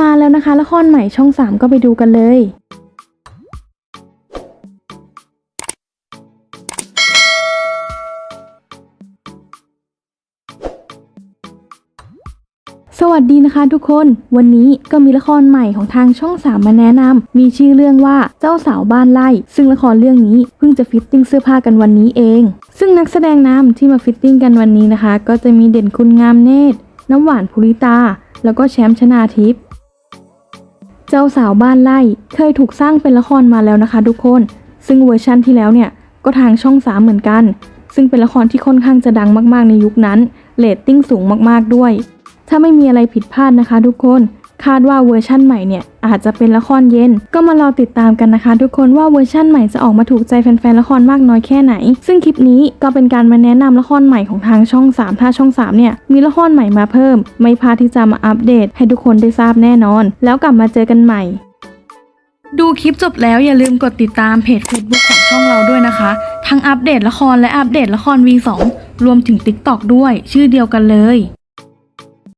มาแล้วนะคะ ละครใหม่ช่อง 3 ก็ไปดูกันเลยสวัสดีนะคะทุกคน วันนี้ก็มีละครใหม่ของทางช่อง3มาแนะนำมีชื่อเรื่องว่าเจ้าสาวบ้านไร่ซึ่งละครเรื่องนี้เพิ่งจะฟิตติ้งเสื้อผ้ากันวันนี้เอง ซึ่งนักแสดงนำที่มาฟิตติ้งกันวันนี้นะคะ ก็จะมีเด่นคุณงามเนตร น้ำหวานภูริตา แล้วก็แชมป์ชนาทิพย์ เจ้าสาวบ้านไร่เคยถูกสร้างเป็นละครมาแล้วนะคะ ทุกคน ซึ่งเวอร์ชั่นที่แล้วเนี่ยก็ทางช่องสามเหมือนกัน ซึ่งเป็นละครที่ค่อนข้างจะดังมากๆในยุคนั้นเรตติ้งสูงมากๆด้วย ถ้าไม่มีอะไรผิดพลาดนะคะ ทุกคน คาดว่าเวอร์ชั่นใหม่เนี่ยอาจจะเป็นละครเย็น ก็มารอติดตามกันนะคะ ทุกคนว่าเวอร์ชั่นใหม่จะออกมาถูกใจแฟนๆละครมากน้อยแค่ไหน ซึ่งคลิปนี้ก็เป็นการมาแนะนำละครใหม่ของทางช่อง 3 ถ้าช่อง 3 เนี่ย มีละครใหม่มาเพิ่ม ไม่พลาดที่จะมาอัปเดต ให้ทุกคนได้ทราบแน่นอน แล้วกลับมาเจอกันใหม่ ดูคลิปจบแล้วอย่าลืมกดติดตามเพจ Facebook ของช่องเราด้วยนะคะ ทั้งอัปเดตละครและอัปเดตละคร V2 รวมถึง TikTok ด้วย ชื่อเดียวกันเลย